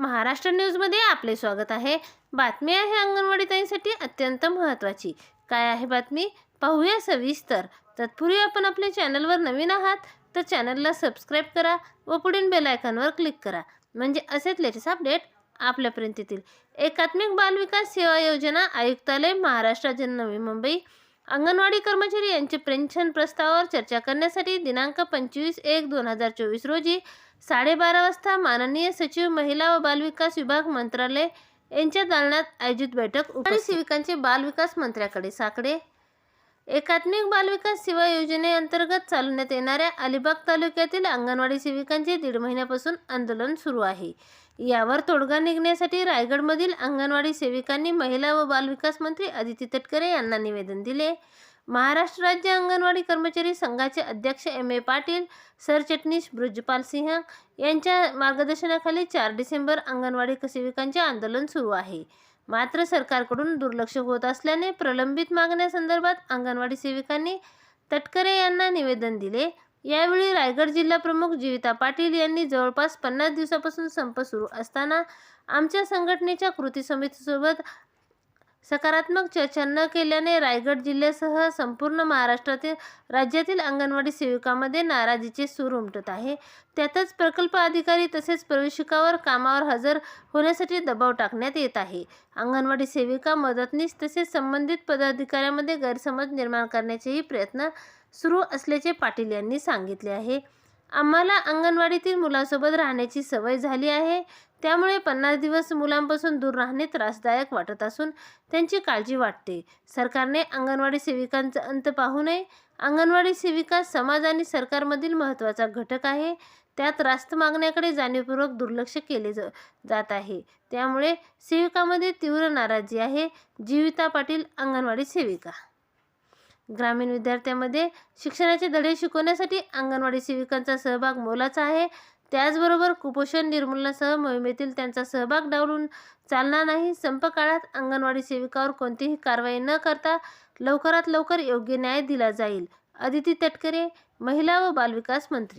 महाराष्ट्र न्यूजमध्ये आपले स्वागत आहे. बातमी आहे अंगणवाडी ताईंसाठी अत्यंत महत्त्वाची. काय आहे बातमी? पाहूया सविस्तर. तत्पूर्वी आपण आपल्या चॅनलवर नवीन आहात तर चॅनलला सबस्क्राईब करा व पुढील बेलायकॉनवर क्लिक करा. म्हणजे असेच लेटेस्ट अपडेट आपल्यापर्यंत येतील. एकात्मिक बालविकास सेवा योजना आयुक्तालय महाराष्ट्र नवी मुंबई अंगणवाडी कर्मचारी यांचे पेन्शन प्रस्तावावर चर्चा करण्यासाठी दिनांक पंचवीस एक दोन हजार चोवीस रोजी साडेबारा वाजता माननीय सचिव महिला व बालविकास विभाग मंत्रालय यांच्या दालनात आयोजित बैठक. उपस्थित. सेविकांचे बालविकास मंत्र्याकडे साकडे. एकात्मिक बालविकास सेवा योजनेअंतर्गत चालवण्यात येणाऱ्या अलिबाग तालुक्यातील अंगणवाडी सेविकांचे दीड महिन्यापासून आंदोलन सुरू आहे. यावर तोडगा निघण्यासाठी रायगडमधील अंगणवाडी सेविकांनी महिला व बालविकास मंत्री आदिती तटकरे यांना निवेदन दिले. महाराष्ट्र राज्य अंगणवाडी कर्मचारी संघाचे अध्यक्ष एम ए पाटील सरचिटणीस ब्रजपाल सिंह यांच्या मार्गदर्शनाखाली चार डिसेंबर अंगणवाडी सेविकांचे आंदोलन सुरू आहे. मात्र सरकारकडून दुर्लक्ष होत असल्याने प्रलंबित मागण्यासंदर्भात अंगणवाडी सेविकांनी तटकरे यांना निवेदन दिले. यावेळी रायगड जिल्हा प्रमुख जीविता पाटील यांनी जवळपास पन्नास दिवसापासून संप सुरू असताना आमच्या संघटनेच्या कृती समितीसोबत सकारात्मक चर्चा न केल्याने रायगड जिल्ह्यासह संपूर्ण महाराष्ट्रातील राज्यातील अंगणवाडी सेविकांमध्ये नाराजीचे सूर उमटत आहे. त्यातच प्रकल्प अधिकारी तसेच प्रवेशिकावर कामावर हजर होण्यासाठी दबाव टाकण्यात येत आहे. अंगणवाडी सेविका मदतनीस तसेच संबंधित पदाधिकाऱ्यांमध्ये गैरसमज निर्माण करण्याचेही प्रयत्न सुरू असल्याचे पाटील यांनी सांगितले आहे. आम्हाला अंगणवाडीतील मुलांसोबत राहण्याची सवय झाली आहे. त्यामुळे पन्नास दिवस मुलांपासून दूर राहणे त्रासदायक वाटत असून त्यांची काळजी वाटते. सरकारने अंगणवाडी सेविकांचा अंत पाहू नये. अंगणवाडी सेविका समाज आणि सरकारमधील महत्त्वाचा घटक आहे. त्यात रास्त मागण्याकडे जाणीवपूर्वक दुर्लक्ष केले ज जात आहे. त्यामुळे सेविकामध्ये तीव्र नाराजी आहे. जीविता पाटील अंगणवाडी सेविका. ग्रामीण विद्यार्थ्यांमध्ये शिक्षणाचे धडे शिकवण्यासाठी अंगणवाडी सेविकांचा सहभाग मोलाचा आहे. त्याचबरोबर कुपोषण निर्मूलनासह मोहिमेतील त्यांचा सहभाग डावलून चालणार नाही. संप काळात अंगणवाडी सेविकावर कोणतीही कारवाई न करता लवकरात लवकर योग्य न्याय दिला जाईल. अदिती तटकरे महिला व बालविकास मंत्री.